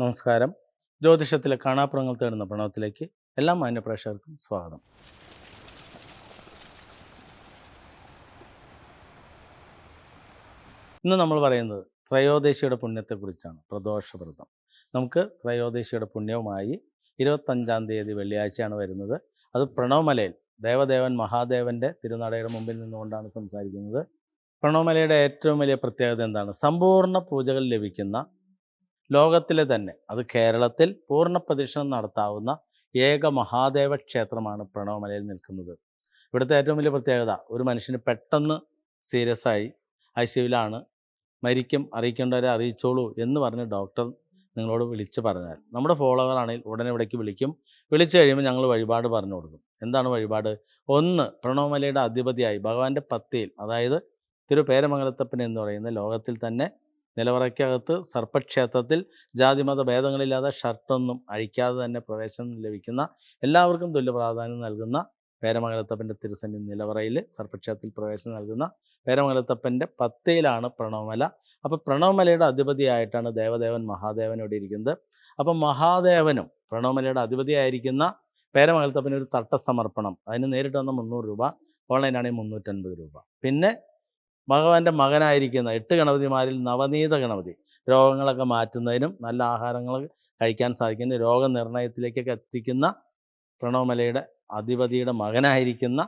നമസ്കാരം. ജ്യോതിഷത്തിലെ കാണാപ്പുറങ്ങൾ തേടുന്ന പ്രണവത്തിലേക്ക് എല്ലാ മാന്യപ്രേക്ഷകർക്കും സ്വാഗതം. ഇന്ന് നമ്മൾ പറയുന്നത് ത്രയോദശിയുടെ പുണ്യത്തെക്കുറിച്ചാണ്. പ്രദോഷവ്രതം നമുക്ക് ത്രയോദശിയുടെ പുണ്യവുമായി ഇരുപത്തഞ്ചാം തീയതി വെള്ളിയാഴ്ചയാണ് വരുന്നത്. അത് പ്രണവമലയിൽ ദേവദേവൻ മഹാദേവന്റെ തിരുനടയുടെ മുമ്പിൽ നിന്നുകൊണ്ടാണ് സംസാരിക്കുന്നത്. പ്രണവമലയുടെ ഏറ്റവും വലിയ പ്രത്യേകത എന്താണ്? സമ്പൂർണ പൂജകൾ ലഭിക്കുന്ന ലോകത്തിലെ തന്നെ അത് കേരളത്തിൽ പൂർണ പ്രദക്ഷിണം നടത്താവുന്ന ഏക മഹാദേവ ക്ഷേത്രമാണ് പ്രണവമലയിൽ നിൽക്കുന്നത്. ഇവിടുത്തെ ഏറ്റവും വലിയ പ്രത്യേകത ഒരു മനുഷ്യന് പെട്ടെന്ന് സീരിയസ് ആയി ഐ സിയുവിലാണ് മരിക്കും അറിയിക്കേണ്ടവരെ അറിയിച്ചോളൂ എന്ന് പറഞ്ഞ് ഡോക്ടർ നിങ്ങളോട് വിളിച്ച് പറഞ്ഞാൽ നമ്മുടെ ഫോളോവർ ആണെങ്കിൽ ഉടനെ ഇവിടേക്ക് വിളിക്കും. വിളിച്ചു കഴിയുമ്പോൾ ഞങ്ങൾ വഴിപാട് പറഞ്ഞു കൊടുക്കും. എന്താണ് വഴിപാട്? ഒന്ന് പ്രണവമലയുടെ അധിപതിയായി ഭഗവാന്റെ പത്തിയിൽ അതായത് തിരുപേരമംഗലത്തപ്പൻ എന്ന് പറയുന്ന ലോകത്തിൽ തന്നെ നിലവറയ്ക്കകത്ത് സർപ്പക്ഷേത്രത്തിൽ ജാതിമത ഭേദങ്ങളില്ലാതെ ഷർട്ടൊന്നും അഴിക്കാതെ തന്നെ പ്രവേശനം ലഭിക്കുന്ന എല്ലാവർക്കും തുല്യ പ്രാധാന്യം നൽകുന്ന പേരമംഗലത്തപ്പന്റെ തിരുസന്നി നിലവറയിൽ സർപ്പക്ഷേത്രത്തിൽ പ്രവേശനം നൽകുന്ന പേരമംഗലത്തപ്പന്റെ പത്തയിലാണ് പ്രണവമല. അപ്പോൾ പ്രണവമലയുടെ അധിപതിയായിട്ടാണ് ദേവദേവൻ മഹാദേവൻ ഇവിടെ ഇരിക്കുന്നത്. അപ്പം മഹാദേവനും പ്രണവമലയുടെ അധിപതിയായിരിക്കുന്ന പേരമംഗലത്തപ്പന് ഒരു തട്ടസമർപ്പണം. അതിന് നേരിട്ട് വന്ന മുന്നൂറ് രൂപ ഓൺലൈനാണെങ്കിൽ മുന്നൂറ്റൻപത് രൂപ. പിന്നെ ഭഗവാന്റെ മകനായിരിക്കുന്ന എട്ട് ഗണപതിമാരിൽ നവനീത ഗണപതി. രോഗങ്ങളൊക്കെ മാറ്റുന്നതിനും നല്ല ആഹാരങ്ങൾ കഴിക്കാൻ സാധിക്കുന്ന രോഗനിർണയത്തിലേക്കൊക്കെ എത്തിക്കുന്ന പ്രണവമലയുടെ അധിപതിയുടെ മകനായിരിക്കുന്ന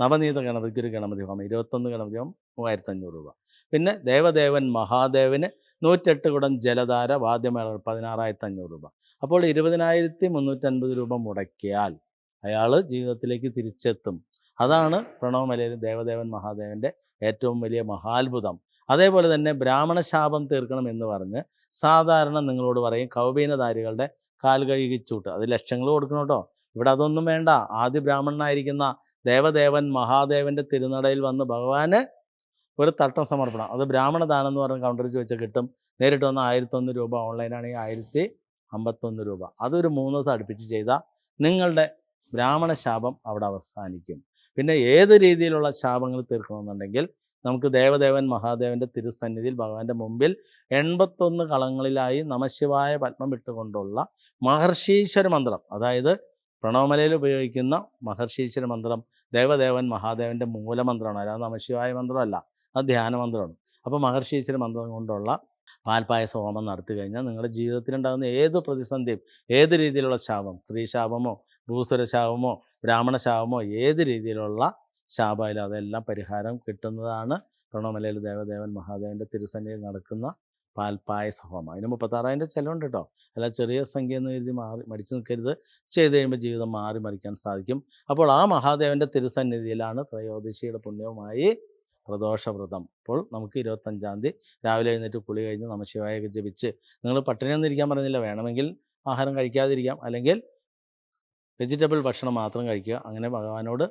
നവനീത ഗണപതിക്ക് ഒരു ഗണപതി ഹോമം ഇരുപത്തൊന്ന് ഗണപതി ഹോമം മൂവായിരത്തി അഞ്ഞൂറ് രൂപ. പിന്നെ ദേവദേവൻ മഹാദേവന് നൂറ്റെട്ട് കുടം ജലധാര വാദ്യമേള പതിനാറായിരത്തി അഞ്ഞൂറ് രൂപ. അപ്പോൾ ഇരുപതിനായിരത്തി മുന്നൂറ്റൻപത് രൂപ മുടക്കിയാൽ അയാൾ ജീവിതത്തിലേക്ക് തിരിച്ചെത്തും. അതാണ് പ്രണവമലയിൽ ദേവദേവൻ മഹാദേവന്റെ ഏറ്റവും വലിയ മഹാത്ഭുതം. അതേപോലെ തന്നെ ബ്രാഹ്മണ ശാപം തീർക്കണം എന്ന് പറഞ്ഞ് സാധാരണ നിങ്ങളോട് പറയും കൗപീനധാരികളുടെ കാൽ കഴുകിച്ചൂട്ട് അത് ലക്ഷങ്ങൾ കൊടുക്കണം കേട്ടോ. ഇവിടെ അതൊന്നും വേണ്ട. ആദ്യ ബ്രാഹ്മണനായിരിക്കുന്ന ദേവദേവൻ മഹാദേവന്റെ തിരുനടയിൽ വന്ന് ഭഗവാന് ഒരു തട്ടം സമർപ്പണം. അത് ബ്രാഹ്മണദാനം എന്ന് പറഞ്ഞ് കൗണ്ടറിൽ ചോദിച്ചാൽ കിട്ടും. നേരിട്ട് വന്ന ആയിരത്തൊന്ന് രൂപ ഓൺലൈനാണെങ്കിൽ ആയിരത്തി അമ്പത്തൊന്ന് രൂപ. അതൊരു മൂന്ന് ദിവസം അടുപ്പിച്ച് ചെയ്താൽ നിങ്ങളുടെ ബ്രാഹ്മണ ശാപം അവിടെ അവസാനിക്കും. പിന്നെ ഏത് രീതിയിലുള്ള ശാപങ്ങൾ തീർക്കണമെന്നുണ്ടെങ്കിൽ നമുക്ക് ദേവദേവൻ മഹാദേവന്റെ തിരുസന്നിധിയിൽ ഭഗവാന്റെ മുമ്പിൽ എൺപത്തൊന്ന് കളങ്ങളിലായി നമശിവായ പത്മം ഇട്ടുകൊണ്ടുള്ള മഹർഷീശ്വര മന്ത്രം അതായത് പ്രണവമലയിൽ ഉപയോഗിക്കുന്ന മഹർഷീശ്വര മന്ത്രം ദേവദേവൻ മഹാദേവന്റെ മൂലമന്ത്രമാണ്. അല്ലാതെ നമശിവായ മന്ത്രമല്ല അത് ധ്യാന മന്ത്രമാണ്. അപ്പോൾ മഹർഷീശ്വര മന്ത്രം കൊണ്ടുള്ള പാൽപ്പായസ ഹോമം നടത്തി കഴിഞ്ഞാൽ നിങ്ങളുടെ ജീവിതത്തിലുണ്ടാകുന്ന ഏത് പ്രതിസന്ധിയും ഏത് രീതിയിലുള്ള ശാപം സ്ത്രീ ശാപമോ ശാപമോ ബ്രാഹ്മണ ശാപമോ ഏത് രീതിയിലുള്ള ശാപമായാലും അതെല്ലാം പരിഹാരം കിട്ടുന്നതാണ് പ്രണവമലയിൽ ദേവദേവൻ മഹാദേവന്റെ തിരുസന്നിധിയിൽ നടക്കുന്ന പാൽപ്പായസ ഹോമം അതിന് മുപ്പത്താറായിരം ചിലവുണ്ട് കേട്ടോ. അല്ല ചെറിയ സംഖ്യ എന്ന് കരുതി മാറി മടിച്ചു നിൽക്കരുത്. ചെയ്ത് കഴിയുമ്പോൾ ജീവിതം മാറി മറിക്കാൻ സാധിക്കും. അപ്പോൾ ആ മഹാദേവന്റെ തിരുസന്നിധിയിലാണ് ത്രയോദശിയുടെ പുണ്യവുമായി പ്രദോഷവ്രതം. അപ്പോൾ നമുക്ക് ഇരുപത്തഞ്ചാം തീയതി രാവിലെ എഴുന്നേറ്റ് കുളി കഴിഞ്ഞ് നമശിവായൊക്കെ ജപിച്ച് നിങ്ങൾ പട്ടിണി ഒന്നും ഇരിക്കാൻ പറയുന്നില്ല. വേണമെങ്കിൽ ആഹാരം കഴിക്കാതിരിക്കാം. അല്ലെങ്കിൽ വെജിറ്റബിൾ ഭക്ഷണം മാത്രം കഴിക്കുക. അങ്ങനെ ഭഗവാനോട്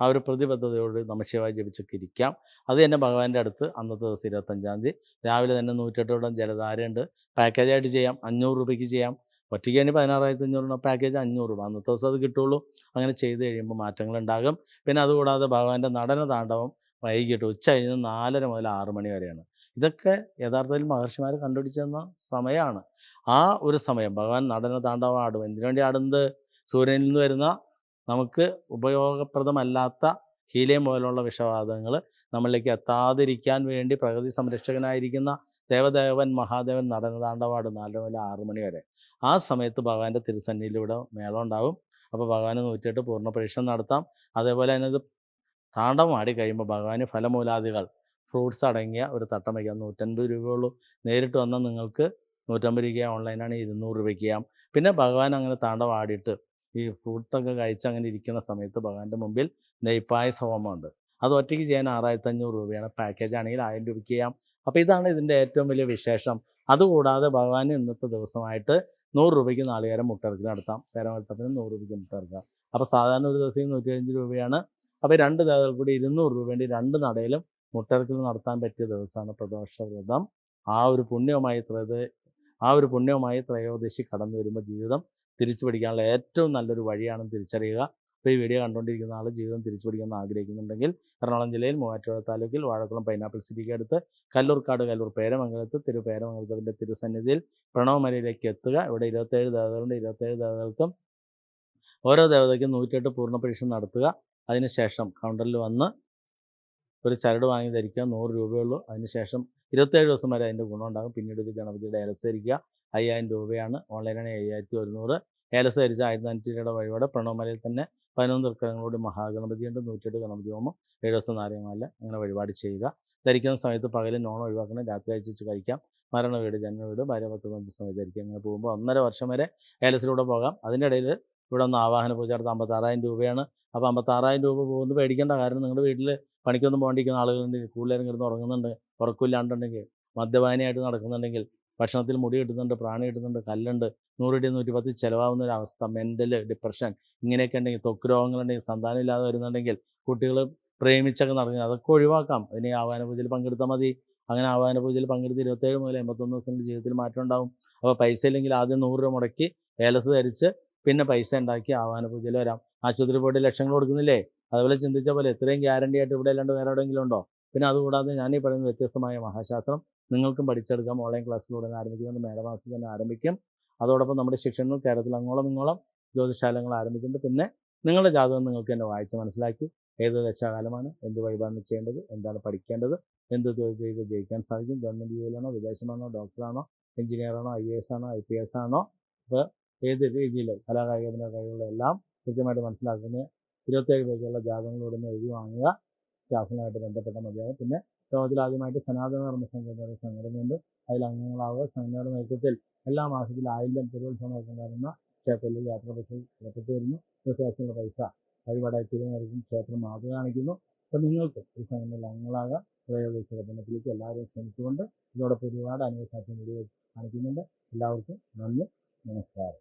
ആ ഒരു പ്രതിബദ്ധതയോട് നമശിവായ ജപിച്ചൊക്കെ ഇരിക്കാം. അത് തന്നെ ഭഗവാന്റെ അടുത്ത് അന്നത്തെ ദിവസം ഇരുപത്തഞ്ചാം തീയതി. രാവിലെ തന്നെ നൂറ്റെട്ടോളം ജലധാരയുണ്ട്. പാക്കേജായിട്ട് ചെയ്യാം. അഞ്ഞൂറ് രൂപയ്ക്ക് ചെയ്യാം. ഒറ്റയ്ക്ക് തന്നെ പതിനാറായിരത്തി അഞ്ഞൂറ് രൂപ പാക്കേജ് അഞ്ഞൂറ് രൂപ. അന്നത്തെ ദിവസം അത് കിട്ടുള്ളൂ. അങ്ങനെ ചെയ്ത് കഴിയുമ്പോൾ മാറ്റങ്ങൾ ഉണ്ടാകും പിന്നെ അതുകൂടാതെ ഭഗവാന്റെ നടന താണ്ഡവം വൈകിട്ട് ഉച്ച കഴിഞ്ഞ് നാലര മുതൽ ആറ് മണി വരെയാണ്. ഇതൊക്കെ യഥാർത്ഥത്തിൽ മഹർഷിമാർ കണ്ടുപിടിച്ചെന്ന സമയമാണ് ആ ഒരു സമയം ഭഗവാൻ നടന താണ്ഡവം ആടും. എന്തിനു വേണ്ടി ആടുന്നത്? സൂര്യനിൽ നിന്ന് വരുന്ന നമുക്ക് ഉപയോഗപ്രദമല്ലാത്ത ഹീലിയം പോലുള്ള വിഷവാതകങ്ങൾ നമ്മളിലേക്ക് എത്താതിരിക്കാൻ വേണ്ടി പ്രകൃതി സംരക്ഷകനായിരിക്കുന്ന ദേവദേവൻ മഹാദേവൻ നടനതാണ്ടവാട് നാല് മുതൽ ആറ് മണി വരെ. ആ സമയത്ത് ഭഗവാന്റെ തിരുസന്നിയിലൂടെ മേളം ഉണ്ടാവും അപ്പോൾ ഭഗവാന് നൂറ്റിയെട്ട് പൂർണ പരീക്ഷണം നടത്താം. അതേപോലെ തന്നെ ഇത് താണ്ടം ആടി കഴിയുമ്പോൾ ഭഗവാന് ഫലമൂലാദികൾ ഫ്രൂട്ട്സ് അടങ്ങിയ ഒരു തട്ടം വയ്ക്കാം. നൂറ്റൻപത് രൂപയുള്ളൂ. നേരിട്ട് വന്നാൽ നിങ്ങൾക്ക് നൂറ്റമ്പത് രൂപയ്ക്ക് ഓൺലൈനാണ് ഇരുന്നൂറ് രൂപയ്ക്ക് ചെയ്യാം. പിന്നെ ഭഗവാൻ അങ്ങനെ താണ്ടം ആടിയിട്ട് ഈ ഫ്രൂട്ടൊക്കെ കഴിച്ച് അങ്ങനെ ഇരിക്കുന്ന സമയത്ത് ഭഗവാന്റെ മുമ്പിൽ നെയ്പ്പായസ ഹോമമുണ്ട് അത് ഒറ്റയ്ക്ക് ചെയ്യാൻ ആറായിരത്തി അഞ്ഞൂറ് രൂപയാണ്. പാക്കേജ് ആണെങ്കിൽ ആയിരം രൂപയ്ക്ക് ചെയ്യാം. അപ്പോൾ ഇതാണ് ഇതിന്റെ ഏറ്റവും വലിയ വിശേഷം. അതുകൂടാതെ ഭഗവാന് ഇന്നത്തെ ദിവസമായിട്ട് നൂറ് രൂപയ്ക്ക് നാളികേരം മുട്ടിറക്കി നടത്താം. പേരമത്സരത്തിന് നൂറ് രൂപയ്ക്ക് മുട്ടിറക്കാം അപ്പോൾ സാധാരണ ഒരു ദിവസം നൂറ്റി അഞ്ച് രൂപയാണ്. അപ്പോൾ രണ്ട് ദേവതകൾ കൂടി ഇരുന്നൂറ് രൂപേന്റെ രണ്ട് നടയിലും മുട്ടിറക്കൽ നടത്താൻ പറ്റിയ ദിവസമാണ് പ്രദോഷ വ്രതം. ആ ഒരു പുണ്യവുമായി ത്രയത് ആ ഒരു പുണ്യവുമായി ത്രയോദശി കടന്നു വരുമ്പോൾ ജീവിതം തിരിച്ചു പിടിക്കാനുള്ള ഏറ്റവും നല്ലൊരു വഴിയാണെന്ന് തിരിച്ചറിയുക. ഇപ്പോൾ ഈ വീഡിയോ കണ്ടുകൊണ്ടിരിക്കുന്ന ആൾ ജീവിതം തിരിച്ചു പിടിക്കാമെന്ന് ആഗ്രഹിക്കുന്നുണ്ടെങ്കിൽ എറണാകുളം ജില്ലയിൽ മൂവാറ്റുപുഴ താലൂക്കിൽ വാഴക്കുളം പൈനാപ്പിൾ സിറ്റിക്ക് അടുത്ത് കല്ലൂർക്കാട് കല്ലൂർ പേരമംഗലത്ത് തിരു പേരമംഗലത്തിന്റെ തിരുസന്നിധിയിൽ പ്രണവമലയിലേക്ക് എത്തുക. ഇവിടെ ഇരുപത്തേഴ് ദേവതകളുണ്ട്. ഇരുപത്തേഴ് ദേവതകൾക്കും ഓരോ ദേവതയ്ക്കും നൂറ്റെട്ട് പൂർണ പരീക്ഷ നടത്തുക. അതിനുശേഷം കൗണ്ടറിൽ വന്ന് ഒരു ചരട് വാങ്ങി ധരിക്കുക. നൂറ് രൂപയുള്ളൂ അതിനുശേഷം ഇരുപത്തേഴ് ദിവസം വരെ അതിന്റെ ഗുണമുണ്ടാകും പിന്നീട് ഒരു ഗണപതിയുടെ ഏലസ് ധരിക്കുക അയ്യായിരം രൂപയാണ് ഓൺലൈനാണ് അയ്യായിരത്തി ഒരുന്നൂറ് ഏലസ് ധരിച്ച ആയിരത്തി അഞ്ഞൂറ്റി രൂപയുടെ വഴിപാട് പ്രണവമലയിൽ തന്നെ പതിനൊന്ന് തൃക്കരങ്ങളോട് മഹാഗണപതിയുണ്ട് നൂറ്റിയെട്ട് ഗണപതി ഹോമം ദിവസം നാരങ്ങമാല അങ്ങനെ വഴിപാട് ചെയ്യുക. ധരിക്കുന്ന സമയത്ത് പകലും നോൺ ഒഴിവാക്കണം രാത്രി അയച്ചു കഴിക്കാം. മരണ വീട് ജന്മ വീട് ഭാര്യ പത്ത് ബന്ധ സമയത്ത് ധരിക്കുക. അങ്ങനെ പോകുമ്പോൾ ഒന്നര വർഷം വരെ ഏലസിലൂടെ പോകാം. അതിന്റെ ഇടയിൽ ഇവിടെ ഒന്ന് ആവാഹന പൂജ നടത്താം അമ്പത്താറായിരം രൂപയാണ്. അപ്പോൾ അമ്പത്താറായിരം രൂപ പോകുന്നത് പേടിക്കേണ്ട കാരണം നിങ്ങളുടെ വീട്ടിൽ പണിക്കൊന്നും പോകേണ്ടിരിക്കുന്ന ആളുകളുണ്ട് കൂടുതലും കിടന്ന് ഉറങ്ങുന്നുണ്ട് ഉറക്കമില്ലാണ്ടുണ്ടെങ്കിൽ മദ്യപാനിയായിട്ട് നടക്കുന്നുണ്ടെങ്കിൽ ഭക്ഷണത്തിൽ മുടി കിട്ടുന്നുണ്ട് പ്രാണി കിട്ടുന്നുണ്ട് കല്ലുണ്ട് നൂറിടി നൂറ്റി പത്ത് ചിലവാകുന്ന ഒരു അവസ്ഥ മെന്റൽ ഡിപ്രഷൻ ഇങ്ങനെയൊക്കെ ഉണ്ടെങ്കിൽ ത്വക്ക് രോഗങ്ങളുണ്ടെങ്കിൽ സന്താനം ഇല്ലാതെ വരുന്നുണ്ടെങ്കിൽ കുട്ടികൾ പ്രേമിച്ചൊക്കെ നടക്കുക അതൊക്കെ ഒഴിവാക്കാം. അതിന് ആവാന പൂജയിൽ പങ്കെടുത്താൽ മതി. അങ്ങനെ ആഹ്വാന പൂജയിൽ പങ്കെടുത്ത് ഇരുപത്തേഴ് മുതൽ എൺപത്തൊന്ന് ദിവസത്തിന്റെ ജീവിതത്തിൽ മാറ്റം ഉണ്ടാവും. അപ്പോൾ പൈസ ഇല്ലെങ്കിൽ ആദ്യം നൂറ് രൂപ മുടക്കി ഏലസ് ധരിച്ച് പിന്നെ പൈസ ഉണ്ടാക്കി ആഹ്വാന പൂജയിൽ വരാം. ആശുപത്രി പോയിട്ട് ലക്ഷങ്ങൾ കൊടുക്കുന്നില്ലേ? അതുപോലെ ചിന്തിച്ച പോലെ ഇത്രയും ഗ്യാരണ്ടി ആയിട്ട് ഇവിടെ അല്ലാണ്ട് വേറെ എവിടെയെങ്കിലും ഉണ്ടോ? പിന്നെ അതുകൂടാതെ ഞാൻ ഈ പറയുന്ന വ്യത്യസ്തമായ മഹാശാസ്ത്രം നിങ്ങൾക്കും പഠിച്ചെടുക്കാം. ഓൺലൈൻ ക്ലാസ്സിലൂടെ ആരംഭിക്കുന്നത് മേടമാസത്തിൽ തന്നെ ആരംഭിക്കും. അതോടൊപ്പം നമ്മുടെ ശിക്ഷണങ്ങൾ കേരളത്തിൽ അങ്ങോളം ഇങ്ങോളം ജ്യോതിശാലങ്ങൾ ആരംഭിക്കുന്നുണ്ട്. പിന്നെ നിങ്ങളുടെ ജാതകം നിങ്ങൾക്ക് തന്നെ വായിച്ച് മനസ്സിലാക്കി ഏത് രക്ഷാകാലമാണ് എന്ത് വഴിപാടാണ് ചെയ്യേണ്ടത് എന്താണ് പഠിക്കേണ്ടത് എന്ത് തൊഴിൽ ചെയ്ത് ജയിക്കാൻ സാധിക്കും ഗവൺമെന്റ് ജോലിയാണോ വിദേശമാണോ ഡോക്ടറാണോ എഞ്ചിനീയറാണോ ഐ എ എസ് ആണോ ഐ പി എസ് ആണോ ഇപ്പോൾ ഏത് രീതിയിൽ കലാകായിക കഴിവുകളെല്ലാം കൃത്യമായിട്ട് മനസ്സിലാക്കുന്ന ഇരുപത്തേഴ് പേജുള്ള ജാതകങ്ങളോടൊന്ന് എഴുതി വാങ്ങുക. സ്റ്റാഫിനായിട്ട് ബന്ധപ്പെട്ട മതിയാകും. പിന്നെ ലോകത്തിൽ ആദ്യമായിട്ട് സനാതന ധർമ്മ സംഘം എന്നൊരു സംഘടനയുണ്ട്. അതിൽ അംഗങ്ങളാവുക. സംഘടനയുടെ നേതൃത്വത്തിൽ എല്ലാ മാസത്തിലും ആയിരം പെരുത്സവമൊക്കെ ഉണ്ടാകുന്ന ക്ഷേത്രത്തിൽ യാത്ര പൈസ പുറപ്പെട്ടു വരുന്നു. ദിവസത്തിനുള്ള പൈസ വഴിപാടായി തിരുവനന്തപുരം ക്ഷേത്രം മാതൃക കാണിക്കുന്നു. അപ്പോൾ നിങ്ങൾക്ക് ഈ സംഘടനയിൽ അംഗങ്ങളാകാം. പ്രയോഗിച്ച പഠനത്തിലേക്ക് എല്ലാവരും ക്ഷണിച്ചുകൊണ്ട് ഇതോടൊപ്പം ഒരുപാട് അനുഭവസാധ്യം വീഡിയോ കാണിക്കുന്നുണ്ട്. എല്ലാവർക്കും നന്ദി. നമസ്കാരം.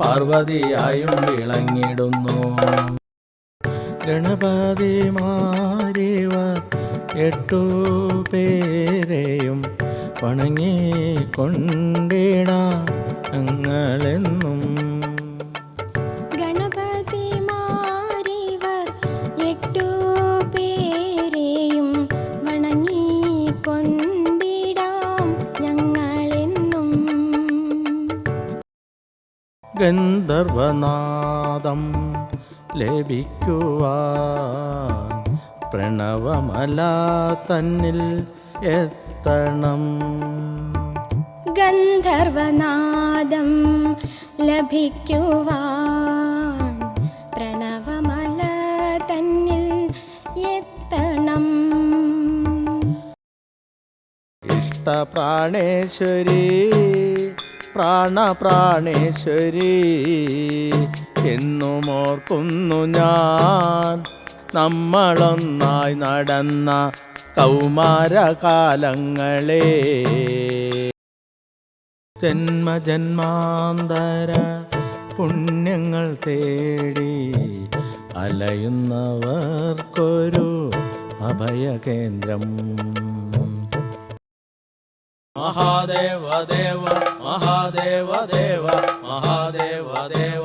പാർവതിയായും വിളങ്ങിടുന്നു. ഗണപതിമാരിവർ എട്ടു പേരെയും വണങ്ങിക്കൊണ്ടിടാം ഞങ്ങളെന്നും. ഗന്ധർവനാദം ലഭിക്കൂ തന്നിൽ എത്തണം. ഗന്ധർവനാദം ലഭിക്കുവാൻ പ്രണവമല തന്നിൽ എത്തണം. ഇഷ്ടപ്രാണേശ്വരി പ്രാണപ്രാണേശ്വരി എന്നും ഓർക്കുന്നു ഞാൻ. നമ്മളൊന്നായി നടന്ന കൗമാരകാലങ്ങളെ. ജന്മജന്മാന്തര പുണ്യങ്ങൾ തേടി അലയുന്നവർക്കൊരു അഭയകേന്ദ്രം. മഹാദേവ ദേവ മഹാദേവ ദേവ മഹാദേവ ദേവ.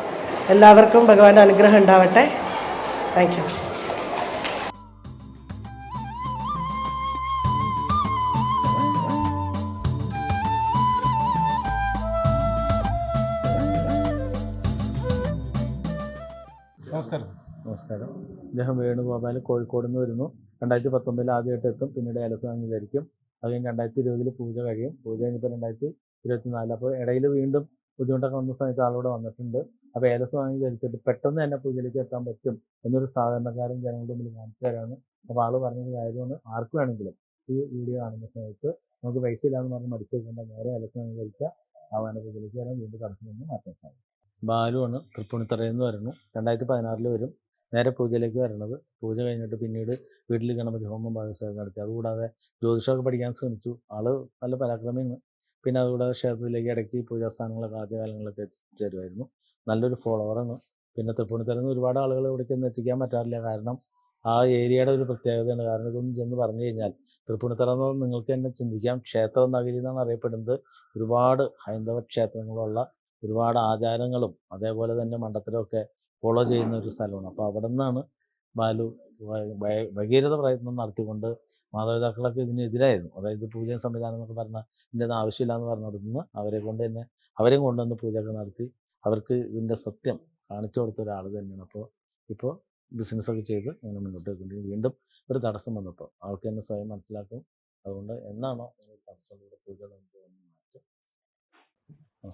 എല്ലാവർക്കും ഭഗവാന്റെ അനുഗ്രഹം ഉണ്ടാവട്ടെ. താങ്ക് യു നമസ്കാരം. നമസ്കാരം. അദ്ദേഹം വേണുഗോപാൽ കോഴിക്കോട് നിന്ന് വരുന്നു. രണ്ടായിരത്തി പത്തൊമ്പതിൽ ആദ്യമായിട്ട് എത്തും. പിന്നീട് ഏലസ് അംഗീകരിക്കും അത് കഴിഞ്ഞ് രണ്ടായിരത്തി ഇരുപതിൽ പൂജ കഴിയും. പൂജ കഴിഞ്ഞപ്പോൾ രണ്ടായിരത്തി ഇരുപത്തിനാല് അപ്പോൾ ഇടയിൽ വീണ്ടും ബുദ്ധിമുട്ടൊക്കെ വന്ന സമയത്ത് ആളോട് വന്നിട്ടുണ്ട്. അപ്പോൾ വാങ്ങി ധരിച്ചിട്ട് പെട്ടെന്ന് തന്നെ പൂജയിലേക്ക് എത്താൻ പറ്റും എന്നൊരു സാധാരണക്കാരൻ ജനങ്ങളുടെ മുമ്പിൽ കാണിച്ചു തരാണ് അപ്പോൾ ആൾ പറഞ്ഞത് ആയതുകൊണ്ട് ആർക്ക് വേണമെങ്കിലും ഈ വീഡിയോ കാണുന്ന സമയത്ത് നമുക്ക് പൈസ ഇല്ലാന്ന് പറഞ്ഞ് മടിച്ചു വെക്കേണ്ട നേരെ ഏലസ് വാങ്ങി ധരിക്കുക ആവാന പൂജയിലേക്ക് വരാൻ വീണ്ടും തടസ്സം നിന്ന് മാറ്റാൻ സാധിക്കും. ബാലുവാണ് തൃപ്പൂണിത്തറയിൽ നിന്ന് വരുന്നു. രണ്ടായിരത്തി പതിനാറിൽ വരും. നേരെ പൂജയിലേക്ക് വരണത്. പൂജ കഴിഞ്ഞിട്ട് പിന്നീട് വീട്ടിൽ ഗണപതി ഹോമം ഭാഗസ്വരം നടത്തി. അതുകൂടാതെ ജ്യോതിഷമൊക്കെ പഠിക്കാൻ ശ്രമിച്ചു. ആൾ നല്ല പരാക്രമിയാണ്. പിന്നെ അതുകൂടാതെ ക്ഷേത്രത്തിലേക്ക് ഇടയ്ക്ക് പൂജാസ്ഥാനങ്ങളൊക്കെ ആദ്യകാലങ്ങളൊക്കെ എത്തിച്ചേരുമായിരുന്നു നല്ലൊരു ഫോളോവറാണ് പിന്നെ തൃപ്പൂണിത്തറയിൽ നിന്ന് ഒരുപാട് ആളുകൾ ഇവിടേക്ക് ഒന്ന് എത്തിക്കാൻ പറ്റാറില്ല. കാരണം ആ ഏരിയയുടെ ഒരു പ്രത്യേകതയാണ്. കാരണം ഇതൊന്നും ചെന്ന് പറഞ്ഞു കഴിഞ്ഞാൽ തൃപ്പൂണിത്തറ എന്ന് നിങ്ങൾക്ക് തന്നെ ചിന്തിക്കാം. ക്ഷേത്ര നഗരി എന്നാണ് അറിയപ്പെടുന്നത്. ഒരുപാട് ഹൈന്ദവ ക്ഷേത്രങ്ങളുള്ള ഒരുപാട് ആചാരങ്ങളും അതേപോലെ തന്നെ മണ്ഡലത്തിലൊക്കെ ഫോളോ ചെയ്യുന്ന ഒരു സ്ഥലമാണ്. അപ്പോൾ അവിടെ നിന്നാണ് ബാലു ഭഗീരഥ പ്രയത്നം നടത്തിക്കൊണ്ട് മാതാപിതാക്കളൊക്കെ ഇതിനെതിരായിരുന്നു. അതായത് പൂജ സംവിധാനം എന്നൊക്കെ പറഞ്ഞാൽ ഇതിന്റെ ആവശ്യമില്ല എന്ന് പറഞ്ഞിരുന്നു അവരെ കൊണ്ട് തന്നെ അവരെയും കൊണ്ടുവന്ന് പൂജയൊക്കെ നടത്തി അവർക്ക് ഇതിന്റെ സത്യം കാണിച്ചു കൊടുത്ത ഒരാൾ തന്നെയാണ്. അപ്പോൾ ഇപ്പോൾ ബിസിനസ്സൊക്കെ ചെയ്ത് ഇങ്ങനെ മുന്നോട്ട് വെക്കുന്നുണ്ട് വീണ്ടും ഒരു തടസ്സം വന്നപ്പോൾ അവൾക്ക് തന്നെ സ്വയം മനസ്സിലാക്കും. അതുകൊണ്ട് എന്നാണോ തടസ്സം മാറ്റും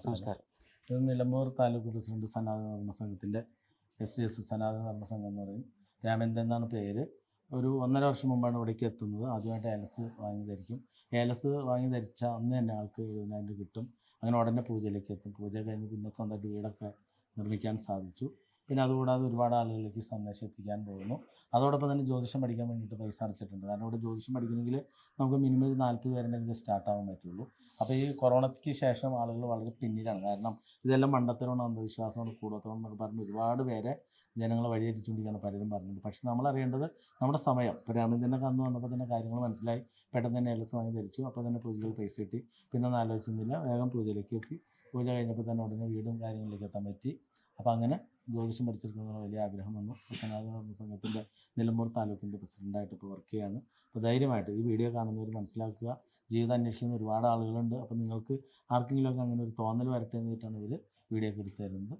നമസ്കാരം. ഇത് നിലമ്പൂർ താലൂക്ക് പ്രസിഡന്റ് സനാതന ധർമ്മ സംഘത്തിന്റെ എസ് ഡി എസ് സനാതന ധർമ്മ സംഘം എന്ന് പറയും. രാമേന്ദ്രൻ എന്നാണ് പേര്. ഒരു ഒന്നര വർഷം മുമ്പാണ് ഇവിടേക്ക് എത്തുന്നത്. ആദ്യമായിട്ട് അലസ് വാങ്ങി ധരിക്കും ഏലസ് വാങ്ങി ധരിച്ച അന്ന് തന്നെ ആൾക്ക് എഴുപതിനായിരം കിട്ടും. അങ്ങനെ ഉടനെ പൂജയിലേക്ക് എത്തും. പൂജ കഴിഞ്ഞ് പിന്നെ സ്വന്തമായിട്ട് വീടൊക്കെ നിർമ്മിക്കാൻ സാധിച്ചു. പിന്നെ അതുകൂടാതെ ഒരുപാട് ആളുകളിലേക്ക് സന്ദേശം എത്തിക്കാൻ പോകുന്നു. അതോടൊപ്പം തന്നെ ജ്യോതിഷം പഠിക്കാൻ വേണ്ടിയിട്ട് പൈസ അടച്ചിട്ടുണ്ട്. കാരണം ഇവിടെ ജ്യോതിഷം പഠിക്കണമെങ്കിൽ നമുക്ക് മിനിമം ഒരു നാൽപ്പത് പേരുണ്ടെങ്കിൽ സ്റ്റാർട്ട് ആവാൻ പറ്റുള്ളൂ. അപ്പോൾ ഈ കൊറോണയ്ക്ക് ശേഷം ആളുകൾ വളരെ പിന്നിലാണ്. കാരണം ഇതെല്ലാം മണ്ടത്തരമാണ് അന്ധവിശ്വാസമാണ് കൂടത്തരം എന്നൊക്കെ പറഞ്ഞ് ഒരുപാട് പേരെ ജനങ്ങളെ വഴിതെറ്റിച്ചുകൊണ്ടിരിക്കുകയാണ് പലരും പറഞ്ഞത്. പക്ഷെ നമ്മൾ അറിയേണ്ടത് നമ്മുടെ സമയം. ഇപ്പോൾ രാമൻ തന്നെ കന്നു വന്നപ്പോൾ തന്നെ കാര്യങ്ങൾ മനസ്സിലായി. പെട്ടെന്ന് തന്നെ എല്ലാ വാങ്ങി ധരിച്ചു അപ്പോൾ തന്നെ പൂജകൾ പൈസ കിട്ടി. പിന്നെ ഒന്നും ആലോചിച്ചിരുന്നില്ല. വേഗം പൂജയിലേക്ക് എത്തി. പൂജ കഴിഞ്ഞപ്പോൾ തന്നെ ഉടനെ വീടും കാര്യങ്ങളിലേക്ക് എത്താൻ പറ്റി. അപ്പോൾ അങ്ങനെ ജ്യോതിഷം പഠിച്ചെടുക്കുന്ന വലിയ ആഗ്രഹം വന്നു. സനാതന സംഘത്തിന്റെ നിലമ്പൂർ താലൂക്കിന്റെ പ്രസിഡന്റായിട്ട് ഇപ്പോൾ വർക്ക് ചെയ്യാണ് അപ്പോൾ ധൈര്യമായിട്ട് ഈ വീഡിയോ കാണുന്നവർ മനസ്സിലാക്കുക. ജീവിതം അന്വേഷിക്കുന്ന ഒരുപാട് ആളുകളുണ്ട്. അപ്പോൾ നിങ്ങൾക്ക് ആർക്കെങ്കിലുമൊക്കെ അങ്ങനെ ഒരു തോന്നൽ വരട്ടെ എന്നിട്ടാണ് ഇവർ വീഡിയോ ഒക്കെ എടുത്തു തരുന്നത്.